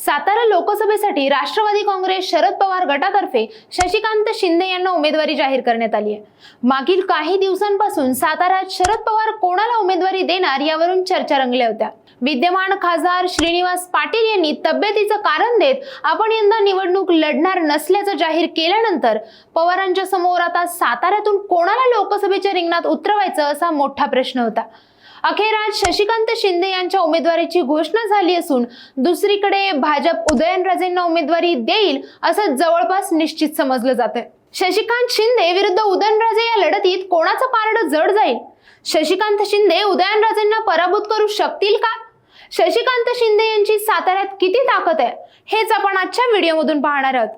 सातारा लोकसभेसाठी राष्ट्रवादी काँग्रेस शरद पवार गटातर्फे शशिकांत शिंदे यांना उमेदवारी जाहीर करण्यात आली आहे. मागील काही दिवसांपासून साताऱ्यात शरद पवार कोणाला उमेदवारी देणार यावरून चर्चा रंगल्या होत्या. विद्यमान खासदार श्रीनिवास पाटील यांनी तब्येतीचं कारण देत आपण यंदा निवडणूक लढणार नसल्याचं जाहीर केल्यानंतर पवारांच्या समोर आता साताऱ्यातून कोणाला लोकसभेच्या रिंगणात उतरवायचं असा मोठा प्रश्न होता. अखेर आज शशिकांत शिंदे यांच्या उमेदवारीची घोषणा झाली असून दुसरीकडे भाजप उदयनराजेंना उमेदवारी देईल असं जवळपास निश्चित समजलं जातंय. शशिकांत शिंदे विरुद्ध उदयनराजे या लढतीत कोणाचं पारड जड जाईल? शशिकांत शिंदे उदयनराजेंना पराभूत करू शकतील का? शशिकांत शिंदे यांची साताऱ्यात किती ताकद आहे? हेच आपण आजच्या व्हिडिओमधून पाहणार आहोत.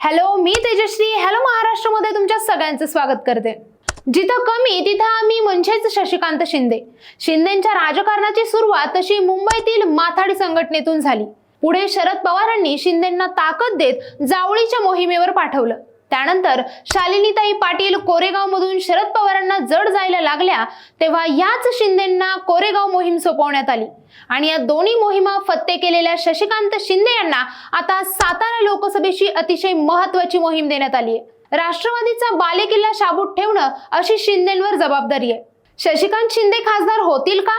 हॅलो मी तेजश्री. हॅलो महाराष्ट्रामध्ये तुमच्या सगळ्यांचं स्वागत करते. जिथं कमी तिथं आम्ही म्हणजेच शशिकांत शिंदे. शिंदेच्या राजकारणाची सुरुवात तशी मुंबईतील माथाडी संघटनेतून झाली. पुढे शरद पवारांनी शिंदेंना ताकद देत जावळीच्या मोहिमेवर पाठवलं. त्यानंतर शालिनीताई पाटील कोरेगाव मधून शरद पवारांना जड जायला लागल्या तेव्हा याच शिंदेंना कोरेगाव मोहीम सोपवण्यात आली. आणि या दोन्ही मोहिमा फत्ते केलेल्या शशिकांत शिंदे यांना आता सातारा लोकसभेची अतिशय महत्वाची मोहीम देण्यात आली आहे राष्ट्रवादीचा बालेकिल्ला शाबूत ठेवणं अशी शिंदेंवर जबाबदारी आहे. शशिकांत शिंदे खासदार होतील का?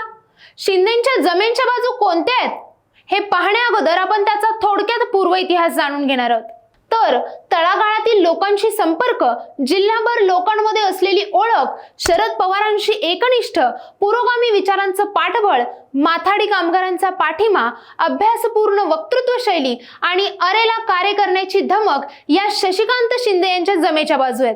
शिंदेच्या जमेनच्या बाजू कोणत्या आहेत? हे पाहण्या अगोदर आपण त्याचा थोडक्यात पूर्व इतिहास जाणून घेणार आहोत. तर तळागाळातील लोकांशी संपर्क जिल्हाभर लोकांमध्ये असलेली ओळख शरद पवारांशी एकनिष्ठ पुरोगामी विचारांचं पाठबळ माथाडी कामगारांचा पाठिंबा अभ्यासपूर्ण वक्तृत्व शैली आणि अरेला कार्य करण्याची धमक या शशिकांत शिंदे यांच्या जमेच्या बाजू आहेत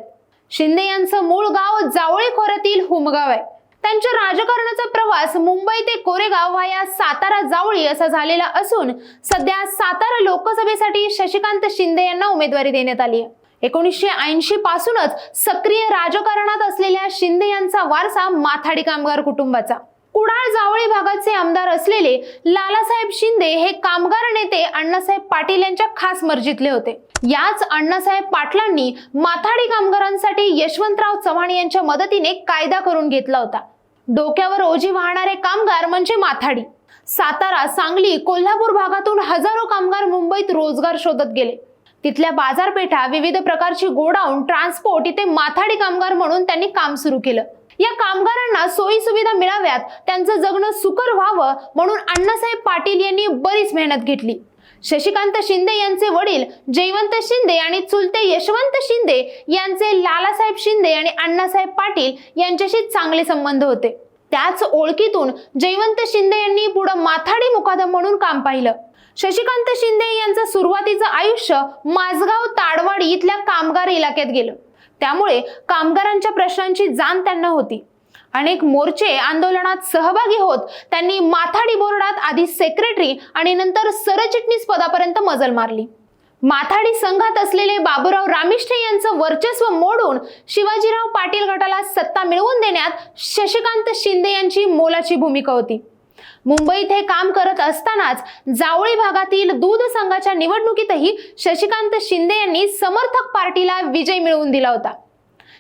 शिंदे यांचं मूळ गाव जावळी खोऱ्यातील हुमगाव आहे. त्यांच्या राजकारणाचा प्रवास मुंबई ते कोरेगाव या सातारा जावळी असा झालेला असून सध्या सातारा लोकसभेसाठी शशिकांत शिंदे यांना उमेदवारी देण्यात आली आहे. एकोणीसशे ऐंशी पासूनच सक्रिय राजकारणात असलेल्या शिंदे यांचा वारसा माथाडी कामगार कुटुंबाचा. कुडाळ जावळी भागाचे आमदार असलेले लालासाहेब शिंदे हे कामगार नेते अण्णासाहेब पाटील यांच्या खास मर्जीतले होते. याच अण्णासाहेब पाटलांनी माथाडी कामगारांसाठी यशवंतराव चव्हाण यांच्या मदतीने कायदा करून घेतला होता. डोक्यावर ओझी वाहणारे कामगार म्हणजे माथाडी. सातारा सांगली कोल्हापूर भागातून हजारो कामगार मुंबईत रोजगार शोधत गेले. तिथल्या बाजारपेठा विविध प्रकारची गोडाऊन ट्रान्सपोर्ट इथे माथाडी कामगार म्हणून त्यांनी काम सुरू केलं. या कामगारांना सोयी सुविधा मिळाव्यात त्यांचं जगणं सुकर व्हावं म्हणून अण्णासाहेब पाटील यांनी बरीच मेहनत घेतली. शशिकांत शिंदे यांचे वडील जयवंत शिंदे आणि चुलते यशवंत शिंदे यांचे लालासाहेब शिंदे आणि अण्णासाहेब पाटील यांच्याशी चांगले संबंध होते. त्याच ओळखीतून जयवंत शिंदे यांनी पुढे माथाडी मुकादम म्हणून काम पाहिलं. शशिकांत शिंदे यांचं सुरुवातीचं आयुष्य माझगाव ताडवाडी इथल्या कामगार इलाक्यात गेलं. त्यामुळे कामगारांच्या प्रश्नांची जाण त्यांना होती. अनेक मोर्चे आंदोलनात सहभागी होत त्यांनी माथाडी बोर्डात आधी सेक्रेटरी आणि नंतर सरचिटणीस पदापर्यंत मजल मारली. माथाडी संघात असलेले बाबूराव रामिष्ठे यांचं वर्चस्व मोडून शिवाजीराव पाटील गटाला सत्ता मिळवून देण्यात शशिकांत शिंदे यांची मोलाची भूमिका होती. मुंबईत हे काम करत असतानाच जावळी भागातील दूध संघाच्या निवडणुकीतही शशिकांत शिंदे यांनी समर्थक पार्टीला विजय मिळवून दिला होता.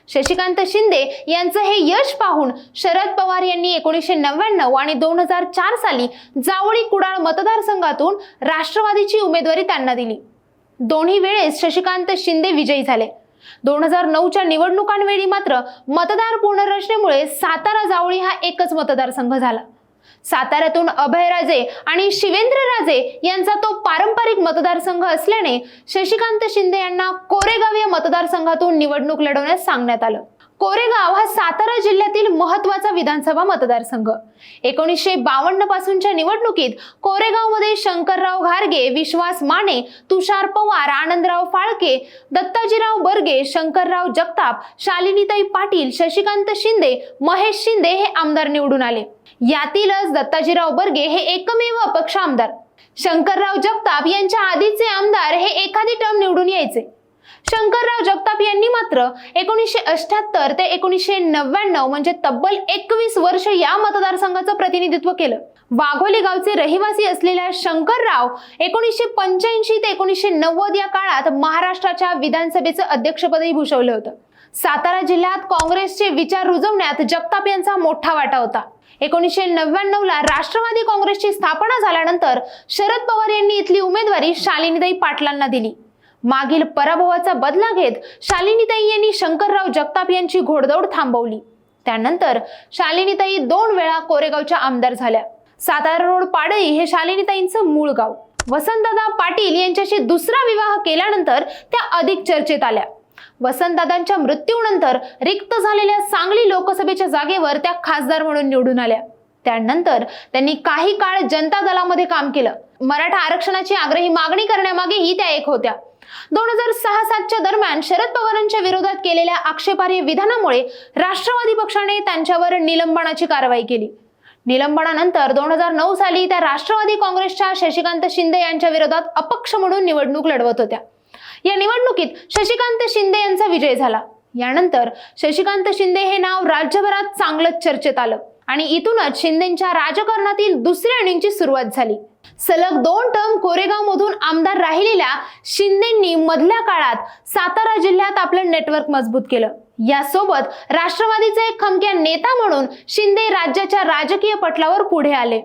शशिकांत शिंदे यांचं हे यश पाहून शरद पवार यांनी एकोणीसशे नव्याण्णव आणि दोन हजार चार साली जावळी कुडाळ मतदारसंघातून राष्ट्रवादीची उमेदवारी त्यांना दिली. दोन्ही वेळेस शशिकांत शिंदे विजयी झाले. दोन हजार नऊच्या निवडणुकांवेळी मात्र मतदार पुनर्रचनेमुळे सातारा जावळी हा एकच मतदारसंघ झाला. साताऱ्यातून अभयराजे आणि शिवेंद्रराजे यांचा तो पारंपरिक मतदारसंघ असल्याने शशिकांत शिंदे यांना कोरेगाव या मतदारसंघातून निवडणूक लढवण्यास सांगण्यात आलं. कोरेगाव हा सातारा जिल्हा महत्त्वाचा विधानसभा मतदारसंघ. एकोणीसशे बावन्न पासूनच्या निवडणुकीत कोरेगावमध्ये शंकरराव घारगे विश्वास माने तुषार पवार आनंदराव फाळके दत्ताजीराव बर्गे शंकरराव जगताप शालिनीताई पाटील शशिकांत शिंदे महेश शिंदे हे आमदार निवडून आले. यातीलच दत्ताजीराव बर्गे हे एकमेव अपक्ष आमदार. शंकरराव जगताप यांच्या आधीचे आमदार हे एखादी टर्म निवडून यायचे. शंकरराव जगताप यांनी मात्र एकोणीसशे अठ्याहत्तर ते एकोणीसशे नव्याण्णव म्हणजे तब्बल एकवीस वर्ष या मतदारसंघाचं प्रतिनिधित्व केलं. वाघोली गावचे रहिवासी असलेल्या शंकरराव एकोणीसशे पंच्याऐंशी ते एकोणीसशे नव्वद या काळात महाराष्ट्राच्या विधानसभेचं अध्यक्षपदही भूषवलं होतं. सातारा जिल्ह्यात काँग्रेसचे विचार रुजवण्यात जगताप यांचा मोठा वाटा होता. एकोणीसशे नव्याण्णव ला राष्ट्रवादी काँग्रेसची स्थापना झाल्यानंतर शरद पवार यांनी इथली उमेदवारी शालिनीताई पाटलांना दिली. मागील पराभवाचा बदला घेत शालिनीताई यांनी शंकरराव जगताप यांची घोडदौड थांबवली. त्यानंतर शालिनीताई दोन वेळा कोरेगावच्या आमदार झाल्या. सातारा रोड पाडळी हे शालिनीताईंचं मूळ गाव. वसंतदादा पाटील यांच्याशी दुसरा विवाह केल्यानंतर त्या अधिक चर्चेत आल्या. वसंतदादांच्या मृत्यूनंतर रिक्त झालेल्या सांगली लोकसभेच्या जागेवर त्या खासदार म्हणून निवडून आल्या. त्यानंतर त्यांनी काही काळ जनता दलामध्ये काम केलं. मराठा आरक्षणाची आग्रही मागणी करण्यामागेही त्या एक होत्या. दोन हजार सहा सातच्या दरम्यान शरद पवारांच्या विरोधात केलेल्या आक्षेपार्ह विधानामुळे राष्ट्रवादी पक्षाने त्यांच्यावर निलंबनाची कारवाई केली. निलंबनानंतर दोन हजार नऊ साली त्या राष्ट्रवादी काँग्रेसच्या शशिकांत शिंदे यांच्या विरोधात अपक्ष म्हणून निवडणूक लढवत होत्या. या निवडणुकीत शशिकांत शिंदे यांचा विजय झाला. यानंतर शशिकांत शिंदे हे नाव राज्यभरात चांगलंच चर्चेत आलं आणि इथूनच शिंदेच्या राजकारणातील दुसऱ्या इनिंगची सुरुवात झाली. सलग दोन टर्म कोरेगाव मधून आमदार राहिलेल्या शिंदेंनी मधल्या काळात सातारा जिल्ह्यात आपलं नेटवर्क मजबूत केलं. यासोबत राष्ट्रवादीचे एक खमक्या नेता म्हणून शिंदे राज्याच्या राजकीय पटलावर पुढे आले.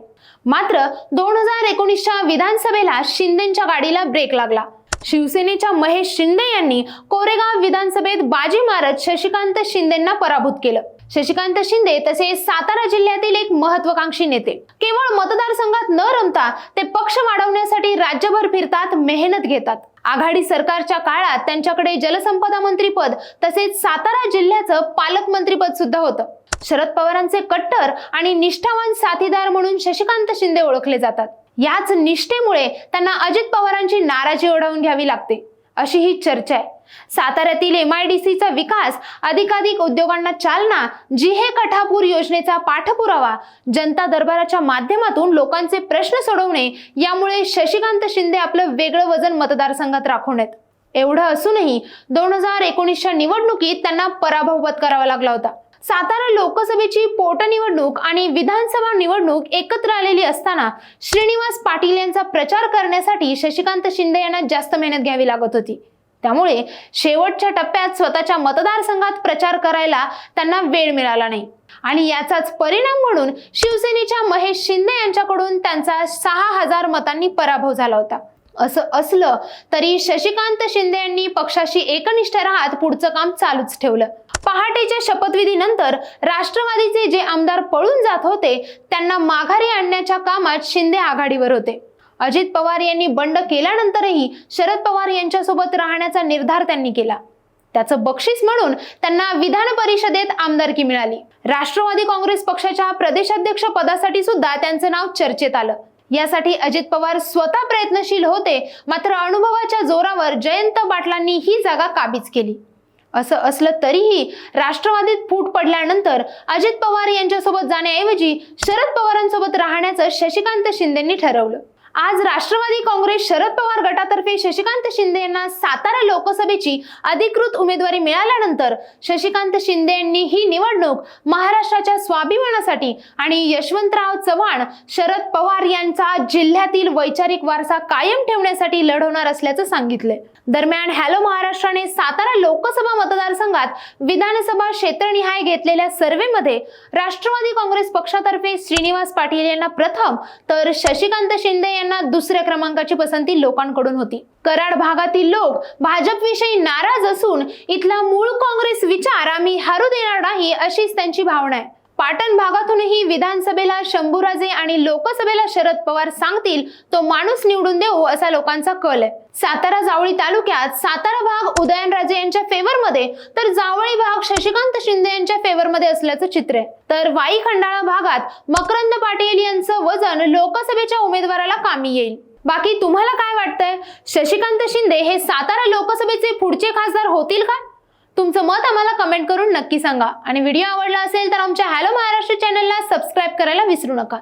मात्र दोन हजार एकोणीसच्या विधानसभेला शिंदेच्या गाडीला ब्रेक लागला. शिवसेनेच्या महेश शिंदे यांनी कोरेगाव विधानसभेत बाजी मारत शशिकांत शिंदेंना पराभूत केलं. शशिकांत शिंदे तसेच सातारा जिल्ह्यातील एक महत्वाकांक्षी नेते. केवळ मतदारसंघात न रमता ते पक्ष वाढवण्यासाठी राज्यभर फिरतात मेहनत घेतात. आघाडी सरकारच्या काळात त्यांच्याकडे जलसंपदा मंत्रीपद तसेच सातारा जिल्ह्याचं पालकमंत्रीपद सुद्धा होतं. शरद पवारांचे कट्टर आणि निष्ठावान साथीदार म्हणून शशिकांत शिंदे ओळखले जातात. याच निष्ठेमुळे त्यांना अजित पवारांची नाराजी ओढावून घ्यावी लागते. अशी ही चर्चा आहे. साताऱ्यातील एम आय डी सीचा विकास अधिकाधिक उद्योगांना चालना जिहे कठापूर योजनेचा पाठपुरावा जनता दरबाराच्या माध्यमातून लोकांचे प्रश्न सोडवणे यामुळे शशिकांत शिंदे आपलं वेगळं वजन मतदारसंघात राखून आहेत. एवढं असूनही दोन हजार एकोणीसच्या निवडणुकीत त्यांना पराभव पत्करावा लागला होता. सातारा लोकसभेची पोटनिवडणूक आणि विधानसभा निवडणूक एकत्र आलेली असताना श्रीनिवास पाटील यांचा प्रचार करण्यासाठी शशिकांत शिंदे यांना जास्त मेहनत घ्यावी लागत होती. त्यामुळे शेवटच्या टप्प्यात स्वतःच्या मतदारसंघात प्रचार करायला त्यांना वेळ मिळाला नाही. आणि याचाच परिणाम म्हणून शिवसेनेच्या महेश शिंदे यांच्याकडून त्यांचा सहा हजार मतांनी पराभव झाला होता. असं असलं तरी शशिकांत शिंदे यांनी पक्षाशी एकनिष्ठ राहत पुढचं काम चालूच ठेवलं. पहाटेच्या शपथविधीनंतर राष्ट्रवादीचे जे आमदार पळून जात होते त्यांना माघारी आणण्याच्या कामात शिंदे आघाडीवर होते. अजित पवार यांनी बंड केल्यानंतरही शरद पवार यांच्यासोबत राहण्याचा निर्धार त्यांनी केला. त्याचं बक्षीस म्हणून त्यांना विधान परिषदेत आमदारकी मिळाली. राष्ट्रवादी काँग्रेस पक्षाच्या प्रदेशाध्यक्ष पदासाठी सुद्धा त्यांचं नाव चर्चेत आलं. यासाठी अजित पवार स्वतः प्रयत्नशील होते मात्र अनुभवाच्या जोरावर जयंत पाटलांनी ही जागा काबीज केली. असं असलं तरीही राष्ट्रवादीत फूट पडल्यानंतर अजित पवार यांच्यासोबत जाण्याऐवजी शरद पवारांसोबत राहण्याचं शशिकांत शिंदेंनी ठरवलं. आज राष्ट्रवादी काँग्रेस शरद पवार गटातर्फे शशिकांत शिंदे यांना सातारा लोकसभेची अधिकृत उमेदवारी मिळाल्यानंतर शशिकांत शिंदे यांनी ही निवडणूक महाराष्ट्राच्या स्वाभिमानासाठी आणि यशवंतराव चव्हाण शरद पवार यांचा जिल्ह्यातील वैचारिक वारसा कायम ठेवण्यासाठी लढवणार असल्याचं सांगितलंय. दरम्यान हॅलो महाराष्ट्राने सातारा लोकसभा मतदारसंघात विधानसभा क्षेत्रनिहाय घेतलेल्या सर्व्हेमध्ये राष्ट्रवादी काँग्रेस पक्षातर्फे श्रीनिवास पाटील यांना प्रथम तर शशिकांत शिंदे यांना दुसऱ्या क्रमांकाची पसंती लोकांकडून होती. कराड भागातील लोक भाजपविषयी नाराज असून इथला मूळ काँग्रेस विचार आम्ही हरू देणार नाही अशीच त्यांची भावना आहे. पाटण भागातूनही विधानसभेला शंभूराजे आणि लोकसभेला शरद पवार सांगतील तो माणूस निवडून देऊ असा लोकांचा कल आहे. सातारा जावळी तालुक्यात सातारा भाग उदयनराजे यांच्या फेवरमध्ये तर जावळी भाग शशिकांत शिंदे यांच्या फेवरमध्ये असल्याचं चित्र आहे. तर वाई खंडाळा भागात मकरंद पाटील यांचं वजन लोकसभेच्या उमेदवाराला कामी येईल. बाकी तुम्हाला काय वाटतंय? शशिकांत शिंदे हे सातारा लोकसभेचे पुढचे खासदार होतील का? तुमचं मत आम्हाला कमेंट करून नक्की सांगा. आणि व्हिडिओ आवडला असेल तर आमच्या हॅलो महाराष्ट्र चॅनलला सबस्क्राईब करायला विसरू नका.